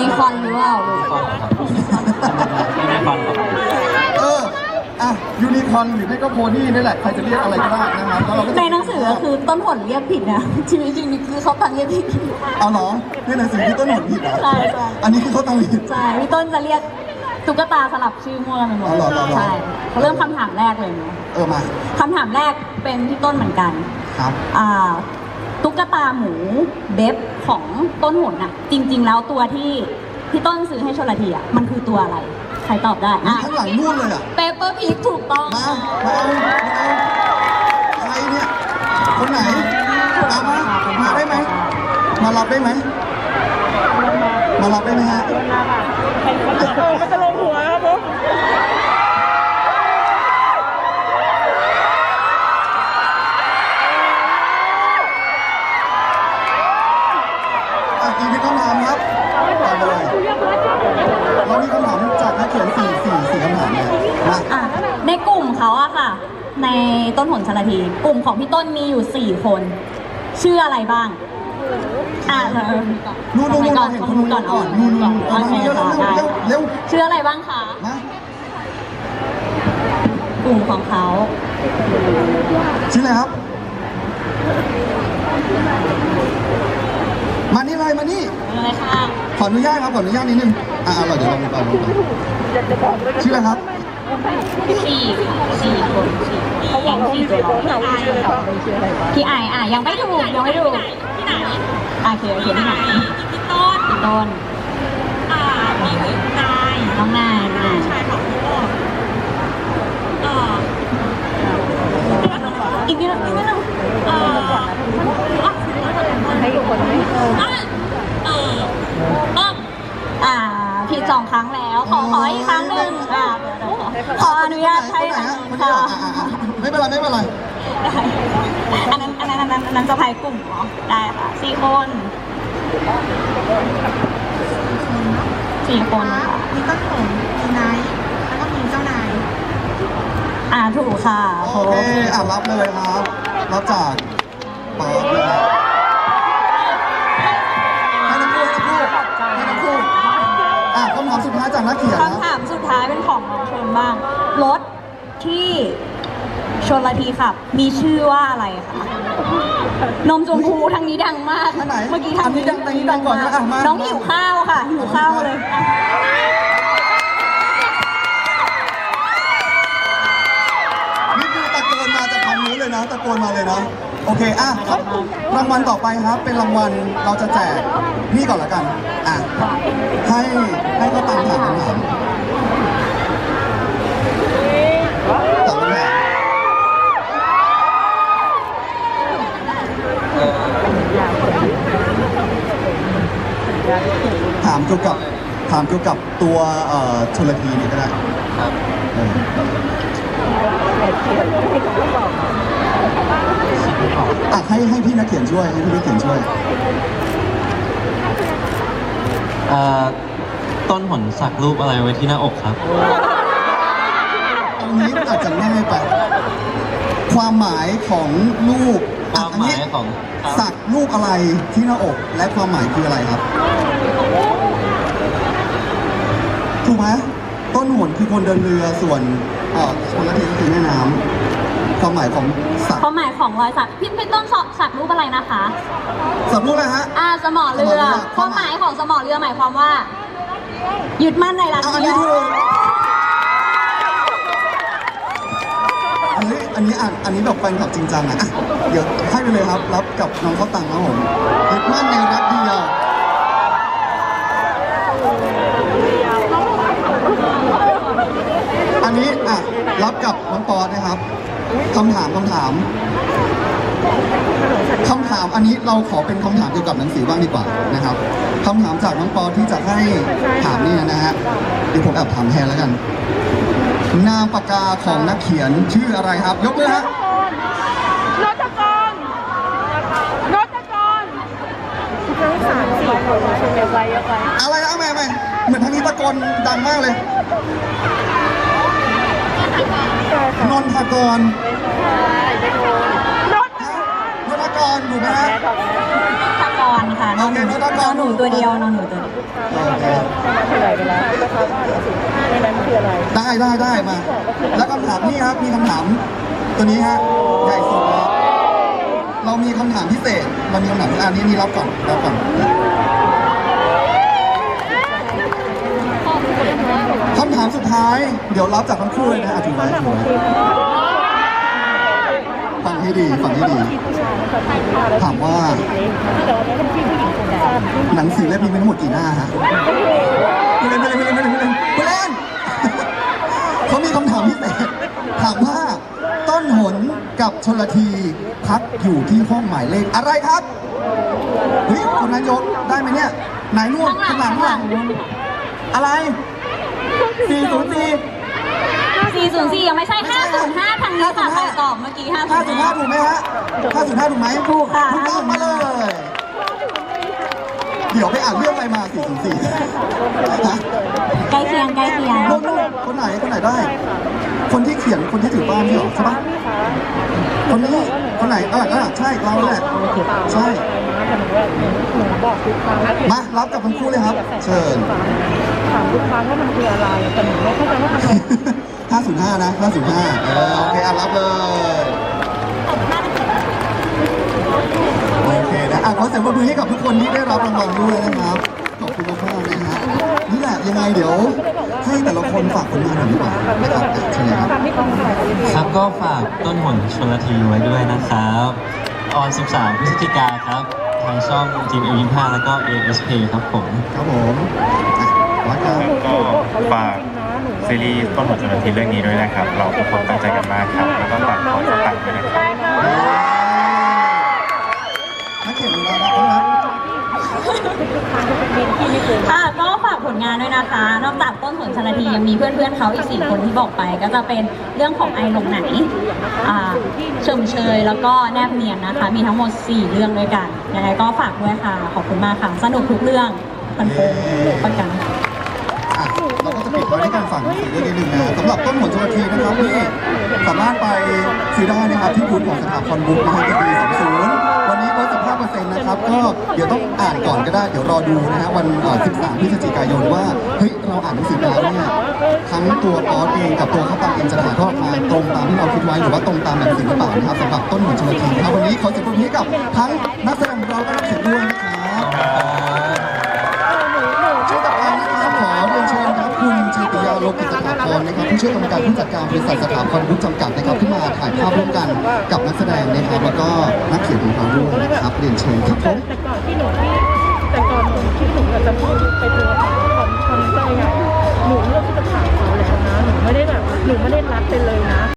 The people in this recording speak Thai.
นิคอร์นหรือเปล่าลูกคอนครับยูนิคอนครับเอออะยูนิคอร์นหรือไม่ก็โพนี่นี่แหละใครจะเรียกอะไรก็ได้นะครับแล้วเราก็จะในหนังสือก็คือต้นผลเรียกผิดนะชีวิตจริงนี่คือเขาตังเรียกผิด เอาเหรอในหนังสือที่ต้นหนผิดเหรอใช่ใช่ อันนี้คือเขาต้องผิด ใช่พี่ต้นจะเรียกตุ๊กตาสลับชื่อมั่วไปหมดอ๋อเหรอเหรอเหรอ ใช่เขาเริ่มคำถามแรกเลยเนอะเออมาคำถามแรกเป็นพี่ต้นเหมือนกัน ครับ อ่า ตุ๊กตาหมูเบฟของต้นหนน่ะ จริง ๆ แล้วตัวที่พี่ต้นซื้อให้ชลทีอะมันคือตัวอะไร ใครตอบได้นี่อะข้างหลังนู่นเลยอะเปเปอร์พีถูกต้องมามาเอามาเอาใครเนี่ย คนไหนเอามามาได้ไหม มารับได้ไหม มารับได้ไหมฮะมันจะลงหัวครับผ เขียนสี่สี่สี่คำถามเนี่ยมาอะในกลุ่มเขาอะค่ะ ในต้นหนชลที กลุ่มของพี่ต้นมีอยู่สี่คน ชื่ออะไรบ้าง อะเออนู่นนู่นนู่นก่อนเห็นคคนนนู้นู้นนก่ก่ออนนนู่นนู่นโอเคเร็วค่ะเร็วได้เร็วเร็วชื่ออะไรบ้างคะมากลุ่มของเขา ชื่ออะไรครับ มานี่เลยมานี่อะไรค่ะขออนุญาตครับขออนุญาตนิดนึงอ่าเราเดี๋ยวลองดูก่อนลองดูก่อนชื่ออะไรครับสี่ค่ะสี่คนสี่เขาบอกว่ามีเสียงของเราชื่ออะไรบ้างพี่ไออะยังไม่ถูกยังไม่ถูกที่ไหนอะเขียนเขียนที่ไหนพี่ต้นพี่ต้น อ่ามีหญิงนาย น้องนายอะ ชายของพี่ต้นเอ่อ อีกนิดนึงอีกนิดนึง เอ่ออะ ให้อีกคนไหม อะเอ่อต้น อ่าผิดส องครั้งแล้ว ขอขออีกครั้งหนึ่งอะเดี๋ยวเดี๋ยวขอขออนุญาตให้คนไหนอันฮะนี้คนนี้ค่ะเหรออะอะอะไม่เป็นไรไม่เป็นไรอันนั้นอันนั้นอันนั้นอันนั้นสะพายกลุ่มเหรอได้ค่ะสี่คนสี่คนค่ะมีต้นผมมีนายแล้วก็มีเจ้านายอ่าถูกค่ะโอเคอะรับเลยครับรับจากป๊อปนะครับ ท้ายจากนักเขียนนะคำถามสุดท้ายเป็นของน้องชนบ้าง รถที่ชนละทีขับ มีชื่อว่าอะไรคะ นมชมพูทางนี้ดังมาก ท่านไหนเมื่อกี้ทางอันนี้ดังอันนี้ดังก่อนนะอะมาน้องมาหิวข้าวค่ะ หิวข้าวเลยนี่คือตะโกนมาจากทางนู้นเลยนะ ตะโกนมาเลยนะ โอเค อะครับรางวัลต่อไปครับ เป็นรางวัลเราจะแจกนี่ก่อนละกัน อะ ให้ให้เขาตามถามคำถามตอบคำถามถามเกี่ยวกับถามเกี่ยวกับตัวเอ่อชลทีนี่ก็ได้ครับเอออะให้ให้พี่นักเขียนช่วยให้พี่นักเขียนช่วย อ่อต้นหนสักรูปอะไรไว้ที่หน้าอกครับ ตรงนี้อาจจะง่ายไป ความหมายของรูปคอะวามอันหมานี้ยของครับ สักรูปอะไรที่หน้าอกและความหมายคืออะไรครับ ถูกไหมต้นหนคือคนเดินเรือส่วนเอ่อคนละทีก็คือแม่น้ำ ความหมายของสักความหมายของรอยสักพี่พี่ต้นสักสักรูปอะไรนะคะ สักรูปอะไรฮะ อ่าสมอเรือ ความหมายของสมอเรือหมายความว่ายึดมั่นในรักอะอันเดีนี้ยวถูกอันนี้อันนี้อ่านอันนี้แบบแฟนคลับจริงจังอะอะเดี๋ยวให้ไปเลยครับรับกับน้องข้าวตังครับผมยึดมั่นในรักเดียวอันนี้อะรับกับน้องปอดนะครับ คำถามคำถามคำถามอันนี้เราขอเป็นคำถามเกี่ยวกับหนังสือบ้างดีกว่านะครับคำถามจากน้องปอที่จะให้ถามนี่นะฮะเดี๋ยวผมแอบถามแทนแล้วกัน นามปากกาของนักเขียนชื่ออะไรครับ ยกมือฮะรถกรรถกรทั้งสามสี่คนชมเยอะไปเยอะไปอะไรนะแม่แม่เหมือนทางนี้ตะโกนดังมากเลย นนทกรรถนนทกรถูกไหมฮะ ตะกอนค่ะนอนหนูโอเคนอนตะกอนนอนหนูตัวเดียวนอนหนูตัวเดียวโอเคเฉลยไปแล้วนะคะในนั้นคืออะไรได้ได้ได้มา แล้วคำถามนี่ครับมีคำถาม ตัวนี้ฮะใหญ่สุดครับเรามีคำถามพิเศษเรามีคำถามอันนี้นี่รับก่อนรับก่อนำถามสุดท้าย เดี๋ยวรับจากทั้งคู่เลยนะอะถือไว้ถือไว้ฟังให้ดีฟังให้ดี ถามว่า หนังสือเล่มนี้มีทั้งหมดกี่หน้าฮะไม่เล่นไม่เล่นไม่เล่นไม่เล่นไม่เล่นไม่เล่นเขามีคำถามพิเศษถามว่าต้นหนกับชลทีพักอยู่ที่ห้องหมายเลขอะไรครับเฮ้ยคนนายกได้ไหมเนี่ยไหนนู่นข้างหลัข้างงหลังข้างข้างหหลัลังงอะไร สี่ศูนย์สี่404ยังไม่ใช่ 505ทางนี้ค่ะใครตอบเมื่อกี้ห้าศูนย์ห้า505ถูกไหมฮะห้าศูนย์ห้าถูกไหมถูกค่ะถูกต้องมาเลย เดี๋ยวไปอ่านเรื่องอะไรมาสี่ศูนย์สี่ฮะใกล้เคียงใกล้เคียงโน่นๆคนไหนคนไหนได้ คนที่เขียนคนที่ถือป้ายนี่หรอใช่ปะคนนี้คนไหนเออเออใช่เราแหละใช่ หนูบอกทุกครั้งมารับกับทั้งคู่เลยครับ เชิญ ถามทุกครั้งว่ามันคืออะไรแต่หนูไม่เข้าใจว่าทำไม505 นะ 505 เออ โอเคอะรับเลย โอเคนะอะขอเสียงปรบมือให้กับทุกคนที่ได้รับรางวัลด้วยนะครับ ขอบคุณมากๆนะฮะ นี่แหละยังไงเดี๋ยว ให้แต่ละคนฝากผลงานหน่อยดีกว่านะครับอะเชิญเลยครับ ตามที่เขาถ่ายครับก็ฝากต้นหนชนละทีไว้ด้วยนะครับ ออน 13 พฤศจิกาครับ ทางช่อง GM25 แล้วก็ ASP ครับผม ครับผมอะวัดครับก็ฝากซีรีส์ต้นหนชนทีเรื่องนี้ด้วยนะครับ เราทุกคนตั้งใจกันมากครับ แล้วก็ฝากขอสตังค์ด้วยนะครับ นักเขียนของเรานะครับ ค่ะก็ฝากผ ลงานด้วยนะคะ นอกจากต้นสนชนทียังมีเพื่อนๆเขาอีกสี่คนที่บอกไป ก็จะเป็นเรื่องของไอลงไหนอ่าเชิมเชยแล้วก็แนบเนียนนะคะ มีทั้งหมด 4 เรื่องด้วยกันยังไงก็ฝากด้วยค่ะ ขอบคุณมากค่ะ สนุกทุกเรื่องคอนเฟิร์มประกันอะเราก็จะปิดไว้ด้วยการฝากหนังสือเรื่องนี้หนึ่งนะสำหรับต้นหนชลทีนะครับนี่สามารถไปซื้อได้นะครับที่บูธของสถาบันบุ๊กนะฮะที่ปี30วันนี้ลด15% นะครับก็เดี๋ยวต้องอ่านก่อนก็ได้เดี๋ยวรอดูนะฮะวันเอ่อ13พฤศจิกายนว่าเฮ้ยเราอ่านหนังสือไปแล้วเนี่ยทั้งตัวปอสเองกับตัวข้าตังเองจะถ่ายทอดมาตรงตามที่เราคิดไว้หรือว่าตรงตามหนังสือหรือเปล่านะครับสำหรับต้นหนชลทีนะครับวันนี้ขอเสียงปรบมือให้กับทั้งนักแสดงของเราและนักเขียนด้วยนะครับ ช่วยต่อไปนะครับขอเรียนเชิญครับคุณจิติยาโลกิจสถาพ รนะครับผู้ช่วยกรรมการผู้จัดการบริษัทสถาพรรุ่จำกัดนะครับขึ้นมาถ่ายภาพร่วมกันกับนักแสดงนะครับแล้วก็นักเขียนของเราด้วยนะครับเรียนเชิญครับผมแต่ก่อนที่หนูที่แต่ก่อนหนูที่หนูจะพูดไปตัวของคอนคอนเสิร์ตใหญ่หนูเลือกที่จะถ่ายเขาแล้วนะหนูไม่ได้แบบ